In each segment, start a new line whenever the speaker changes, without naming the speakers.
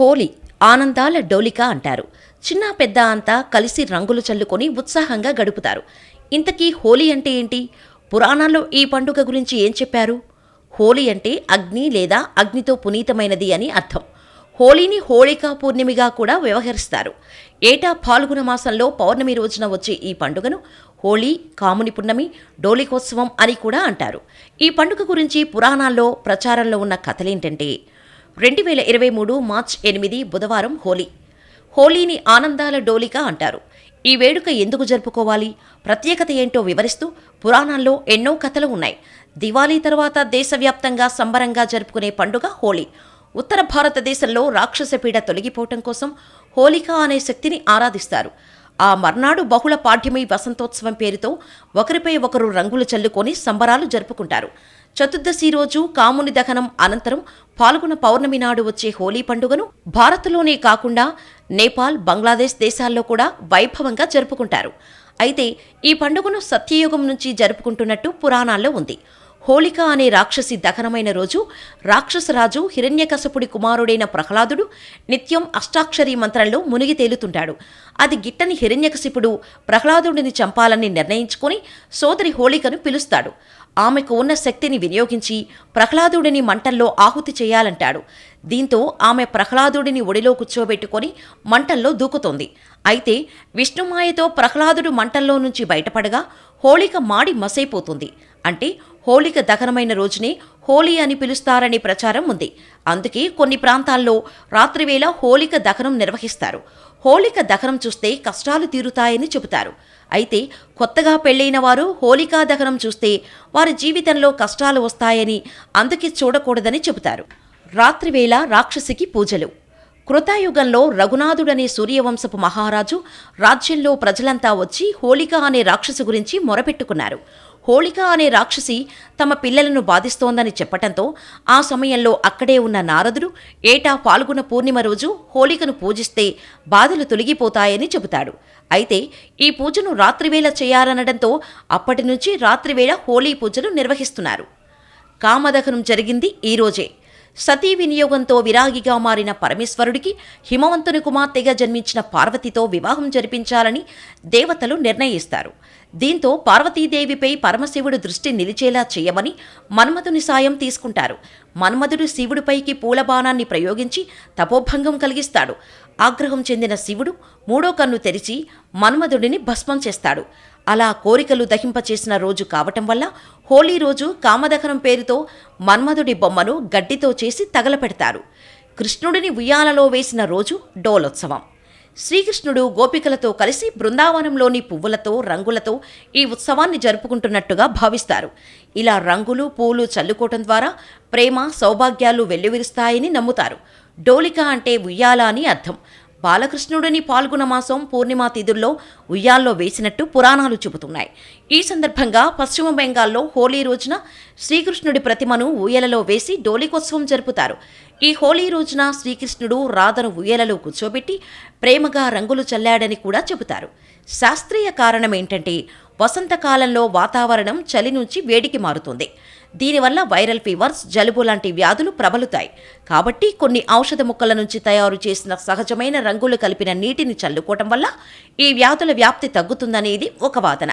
హోలీ ఆనందాల డోలిక అంటారు. చిన్న పెద్ద అంతా కలిసి రంగులు చల్లుకొని ఉత్సాహంగా గడుపుతారు. ఇంతకీ హోలీ అంటే ఏంటి? పురాణాల్లో ఈ పండుగ గురించి ఏం చెప్పారు? హోలీ అంటే అగ్ని లేదా అగ్నితో పునీతమైనది అని అర్థం. హోలీని హోళికా పూర్ణిమిగా కూడా వ్యవహరిస్తారు. ఏటా ఫాల్గుణ మాసంలో పౌర్ణమి రోజున వచ్చే ఈ పండుగను హోళీ కాముని పున్నమి డోలికోత్సవం అని కూడా అంటారు. ఈ పండుగ గురించి పురాణాల్లో ప్రచారంలో ఉన్న కథలేంటంటే రెండు వేల ఇరవై మూడు మార్చ్ ఎనిమిది బుధవారం హోలీ. హోలీని ఆనందాల డోలిక అంటారు. ఈ వేడుక ఎందుకు జరుపుకోవాలి? ప్రత్యేకత ఏంటో వివరిస్తూ పురాణాల్లో ఎన్నో కథలు ఉన్నాయి. దివాళీ తర్వాత దేశవ్యాప్తంగా సంబరంగా జరుపుకునే పండుగ హోలీ. ఉత్తర భారతదేశంలో రాక్షస పీడ తొలగిపోవటం కోసం హోలిక అనే శక్తిని ఆరాధిస్తారు. ఆ మర్నాడు బహుళ పాఠ్యమై వసంతోత్సవం పేరుతో ఒకరిపై ఒకరు రంగులు చల్లుకొని సంబరాలు జరుపుకుంటారు. చతుర్దశి రోజు కాముని దహనం అనంతరం పాల్గొన పౌర్ణమి నాడు వచ్చే హోలీ పండుగను భారత్లోనే కాకుండా నేపాల్ బంగ్లాదేశ్ దేశాల్లో కూడా వైభవంగా జరుపుకుంటారు. అయితే ఈ పండుగను సత్యయుగం నుంచి జరుపుకుంటున్నట్టు పురాణాల్లో ఉంది. హోళిక అనే రాక్షసి దహనమైన రోజు రాక్షసరాజు హిరణ్యకశపుడి కుమారుడైన ప్రహ్లాదుడు నిత్యం అష్టాక్షరీ మంత్రంలో మునిగి తేలుతుంటాడు. అది గిట్టని హిరణ్యకశిపుడు ప్రహ్లాదుడిని చంపాలని నిర్ణయించుకొని సోదరి హోళికను పిలుస్తాడు. ఆమెకు ఉన్న శక్తిని వినియోగించి ప్రహ్లాదుడిని మంటల్లో ఆహుతి చేయాలంటాడు. దీంతో ఆమె ప్రహ్లాదుడిని ఒడిలో కూర్చోబెట్టుకొని మంటల్లో దూకుతోంది. అయితే విష్ణుమాయతో ప్రహ్లాదుడు మంటల్లో నుంచి బయటపడగా హోళిక మాడి మసైపోతుంది. అంటే హోళిక దహనమైన రోజునే హోలీ అని పిలుస్తారనే ప్రచారం ఉంది. అందుకే కొన్ని ప్రాంతాల్లో రాత్రివేళ హోళిక దహనం నిర్వహిస్తారు. హోళిక దహనం చూస్తే కష్టాలు తీరుతాయని చెబుతారు. అయితే కొత్తగా పెళ్ళైన వారు హోళికా దహనం చూస్తే వారి జీవితంలో కష్టాలు వస్తాయని అందుకే చూడకూడదని చెబుతారు. రాత్రివేళ రాక్షసికి పూజలు. కృతాయుగంలో రఘునాథుడనే సూర్యవంశపు మహారాజు రాజ్యంలో ప్రజలంతా వచ్చి హోళిక అనే రాక్షసు గురించి మొరపెట్టుకున్నారు. హోళిక అనే రాక్షసి తమ పిల్లలను బాధిస్తోందని చెప్పటంతో ఆ సమయంలో అక్కడే ఉన్న నారదుడు ఏటా పాల్గొన పూర్ణిమ రోజు హోళికను పూజిస్తే బాధలు తొలగిపోతాయని చెబుతాడు. అయితే ఈ పూజను రాత్రివేళ చేయాలనడంతో అప్పటి నుంచి రాత్రివేళ హోళీ పూజలు నిర్వహిస్తున్నారు. కామదహనం జరిగింది ఈరోజే సతీ వినియోగంతో విరాగిగా మారిన పరమేశ్వరుడికి హిమవంతుని కుమార్తెగా జన్మించిన పార్వతితో వివాహం జరిపించాలని దేవతలు నిర్ణయిస్తారు. దీంతో పార్వతీదేవిపై పరమశివుడు దృష్టి నిలిచేలా చేయమని మన్మధుని సాయం తీసుకుంటారు. మన్మధుడు శివుడిపైకి పూలబాణాన్ని ప్రయోగించి తపోభంగం కలిగిస్తాడు. ఆగ్రహం చెందిన శివుడు మూడో కన్ను తెరిచి మన్మధుడిని భస్మం చేస్తాడు. అలా కోరికలు దహింపచేసిన రోజు కావటం వల్ల హోలీ రోజు కామదహనం పేరుతో మన్మధుడి బొమ్మను గడ్డితో చేసి తగలపెడతారు. కృష్ణుడిని ఉయ్యాలలో వేసిన రోజు డోలోత్సవం. శ్రీకృష్ణుడు గోపికలతో కలిసి బృందావనంలోని పువ్వులతో రంగులతో ఈ ఉత్సవాన్ని జరుపుకుంటున్నట్టుగా భావిస్తారు. ఇలా రంగులు పూలు చల్లుకోవటం ద్వారా ప్రేమ సౌభాగ్యాలు వెల్లువిరుస్తాయని నమ్ముతారు. డోలిక అంటే ఉయ్యాల అని అర్థం. బాలకృష్ణుడిని పాల్గొన మాసం పూర్ణిమ తిథుల్లో ఉయ్యాల్లో వేసినట్టు పురాణాలు చెబుతున్నాయి. ఈ సందర్భంగా పశ్చిమ బెంగాల్లో హోలీ రోజున శ్రీకృష్ణుడి ప్రతిమను ఊయలలో వేసి డోలికోత్సవం జరుపుతారు. ఈ హోలీ రోజున శ్రీకృష్ణుడు రాధను ఊయలలో కూర్చోబెట్టి ప్రేమగా రంగులు చల్లాడని కూడా చెబుతారు. శాస్త్రీయ కారణం ఏంటంటే వసంతకాలంలో వాతావరణం చలి నుంచి వేడికి మారుతుంది. దీనివల్ల వైరల్ ఫీవర్స్ జలుబు లాంటి వ్యాధులు ప్రబలుతాయి. కాబట్టి కొన్ని ఔషధ ముక్కల నుంచి తయారు చేసిన సహజమైన రంగులు కలిపిన నీటిని చల్లుకోవటం వల్ల ఈ వ్యాధుల వ్యాప్తి తగ్గుతుందనేది ఒక వాదన.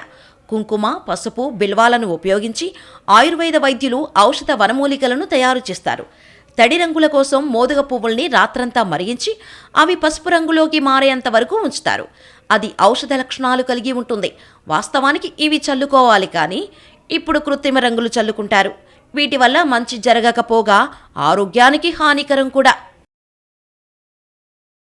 కుంకుమ పసుపు బిల్వాలను ఉపయోగించి ఆయుర్వేద వైద్యులు ఔషధ వనమూలికలను తయారు చేస్తారు. తడి రంగుల కోసం మోదుగ పువ్వుల్ని రాత్రంతా మరిగించి అవి పసుపు రంగులోకి మారేంత వరకు ఉంచుతారు. అది ఔషధ లక్షణాలు కలిగి ఉంటుంది. వాస్తవానికి ఇవి చల్లుకోవాలి కానీ ఇప్పుడు కృత్రిమ రంగులు చల్లుకుంటారు. వీటి వల్ల మంచి జరగకపోగా ఆరోగ్యానికి హానికరం కూడా.